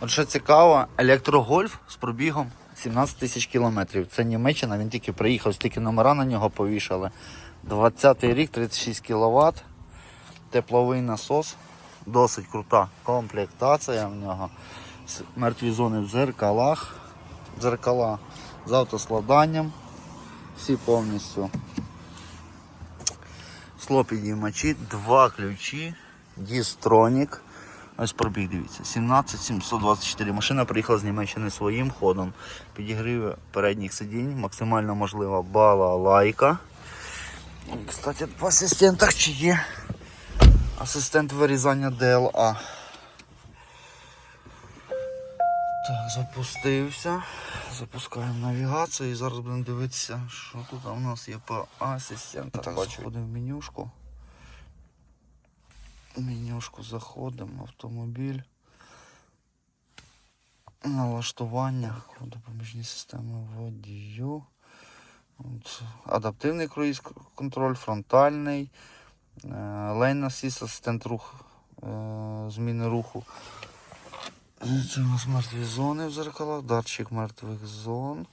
От що цікаво, електрогольф з пробігом 17 тисяч кілометрів. Це Німеччина, він тільки приїхав, стільки номера на нього повішали. 20-й рік, 36 кВт, тепловий насос, досить крута комплектація в нього. Мертві зони в дзеркалах, дзеркала з автоскладанням, всі повністю. Слопідіймачі, два ключі, Дістронік. Ось пробіг, дивіться, 17724. Машина приїхала з Німеччини своїм ходом. Підігрів передніх сидінь, максимально можлива балалайка. Кстати, по асистентах чи є асистент вирізання DLA. Так, запустився. Запускаємо навігацію і зараз будемо дивитися, що тут у нас є по асистентах. Так, заходимо в менюшку. Менюшку заходимо, автомобіль. Налаштування, допоміжні системи водію. От, адаптивний круїз контроль, фронтальний, е, лейн асіст, асистент рух, е, зміни руху. Це у нас мертві зони в зеркалах, датчик мертвих зон.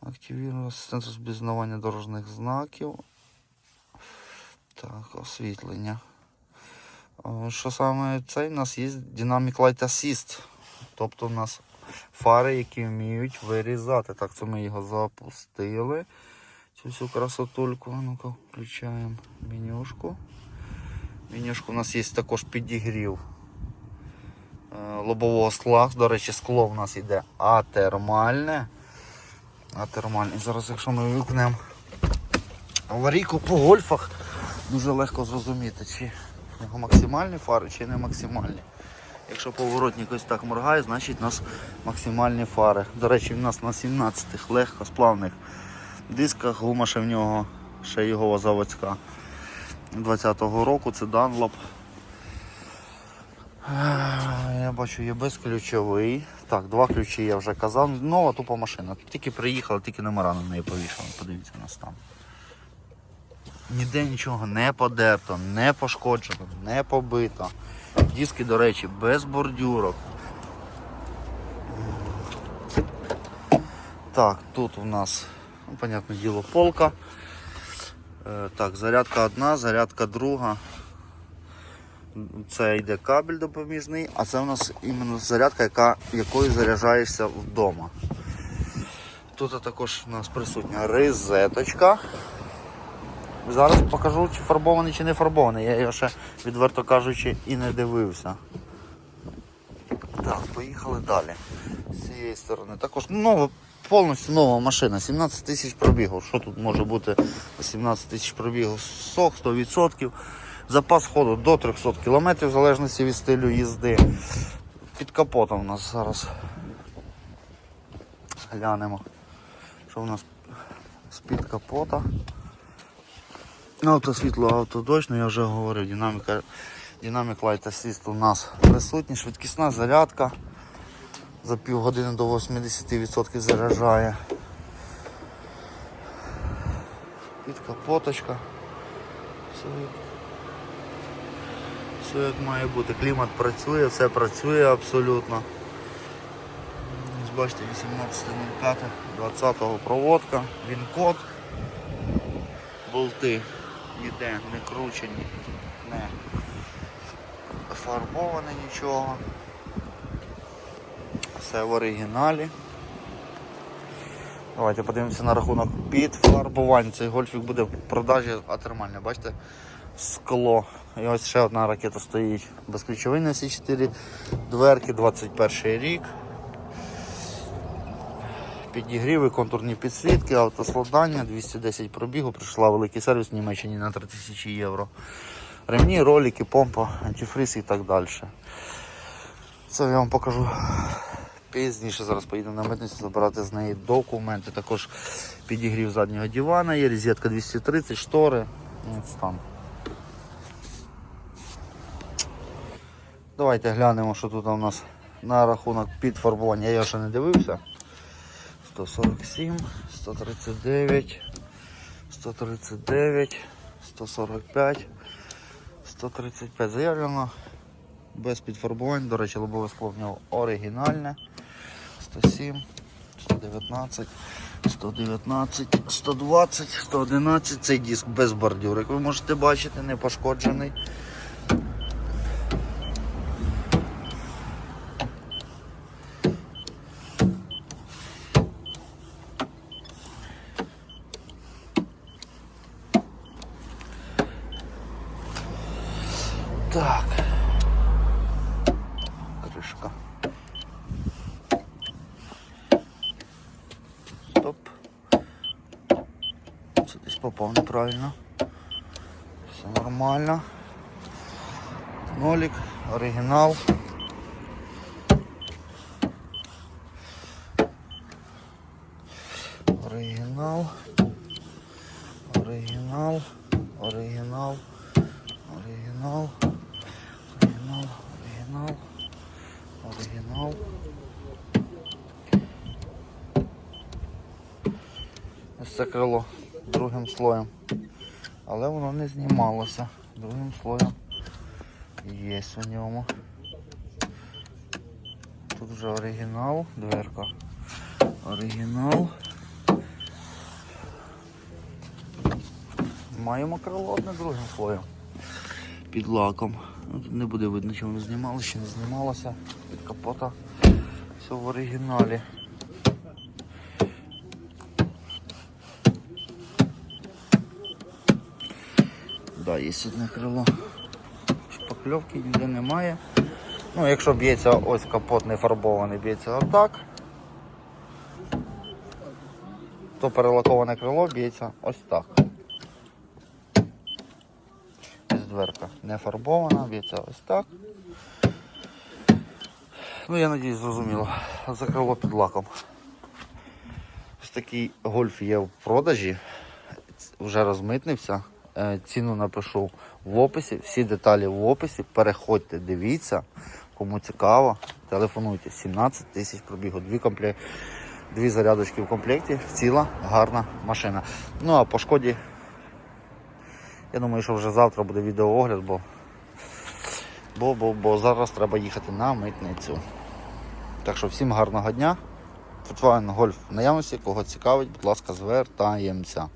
Активірую асистент розпізнавання дорожніх знаків. Так, освітлення. Е, Що саме цей? У нас є Dynamic Light Assist. Тобто у нас фари, які вміють вирізати. Так, це ми його запустили. Цю всю красотульку. Ну-ка, включаємо менюшку. Менюшку у нас є також підігрів е, лобового скла. До речі, скло у нас йде атермальне. Атермальне. І зараз, якщо ми вимкнемо аварійку по гольфах, дуже легко зрозуміти, чи в максимальні фари, чи не максимальні. Якщо поворотник ось так моргає, значить у нас максимальні фари. До речі, в нас на 17-х легкосплавних дисках гума ще в нього, ще його заводська 20-го року, це. Е, Я бачу, є безключовий. Так, два ключі я вже казав. Нова тупа машина. Тільки приїхала, тільки номера на неї повішали. Подивіться на стан. Ніде нічого не подерто, не пошкоджено, не побито. Диски, до речі, без бордюрок. Так, тут у нас, ну, понятне діло, полка. Е, так, зарядка одна, зарядка друга. Це йде кабель допоміжний, а це у нас іменно зарядка, яка, якою заряджаєшся вдома. Тут також у нас присутня розеточка. Зараз покажу, чи фарбований, чи не фарбований. Я його ще, відверто кажучи, і не дивився. Так, поїхали далі. З цієї сторони. Також нова, повністю нова машина, 17 тисяч пробігу. Що тут може бути 17 тисяч пробігу? Сок 100%. Запас ходу до 300 км в залежності від стилю їзди. Під капотом у нас зараз глянемо, що у нас з-під капота. Автосвітло, автодощ, ну я вже говорив, динаміка, Dynamic Light Assist у нас присутня, швидкісна зарядка. За півгодини до 80% заряджає. Під капоточка. Все, все як має бути. Клімат працює, все працює абсолютно. Ось Бачите, 18.05, 20-го проводка, він код болти ніде не кручені, не фарбоване нічого. Все в оригіналі. Давайте подивимося на рахунок підфарбувань. Цей гольфік буде в продажі атермальне. Бачите? Скло. І ось ще одна ракета стоїть. Безключовий на всі 4 дверки, 21 рік. Підігріви, контурні підсвітки, автоскладання, 210 пробігу, прийшла великий сервіс в Німеччині на 3000 євро. Ремні, ролики, помпа, антифриз і так далі. Це я вам покажу пізніше. Зараз поїду на митницю забирати з неї документи. Також підігрів заднього дивана, є розетка 230, штори. Там. Давайте глянемо, що тут у нас на рахунок підфарбування. Я ще не дивився. 147, 139, 139, 145, 135 заявлено. без підфарбувань. До речі, лобове скло в нього оригінальне. 107, 119, 119, 120, 111. Цей диск без бордюр, як ви можете бачити, не пошкоджений. Так. Кришка. Стоп. Це десь попав неправильно. Все нормально. Нолик, оригінал. Оригінал. Оригінал. Оригінал. Оригінал. Оригінал. Оригінал. Ось це крило другим слоєм. Але воно не знімалося. Другим слоєм є у ньому. Тут вже оригінал, дверка. Оригінал. Маємо крило одне другим слоєм. Під лаком. Не буде видно, чи воно знімалося, чи не знімалося. Під капота. Все в оригіналі. Да, є одне крило. Шпакльовки ніде немає. Ну, якщо б'ється ось капот не фарбований, б'ється отак. То перелаковане крило б'ється ось так. Ось дверка не фарбована, б'ється ось так. Ну, я надіюсь, зрозуміло. За крило під лаком. Ось такий гольф є в продажі. Вже розмитнився. Е, Ціну напишу в описі. Всі деталі в описі. Переходьте, дивіться. Кому цікаво, телефонуйте. 17 тисяч пробігу. Дві, компле... Дві зарядочки в комплекті. Ціла гарна машина. Ну а по шкоді. Я думаю, що вже завтра буде відеоогляд, бо, бо, бо, бо зараз треба їхати на митницю. Так що всім гарного дня. Volkswagen гольф в наявності, кого цікавить, будь ласка, звертаємося.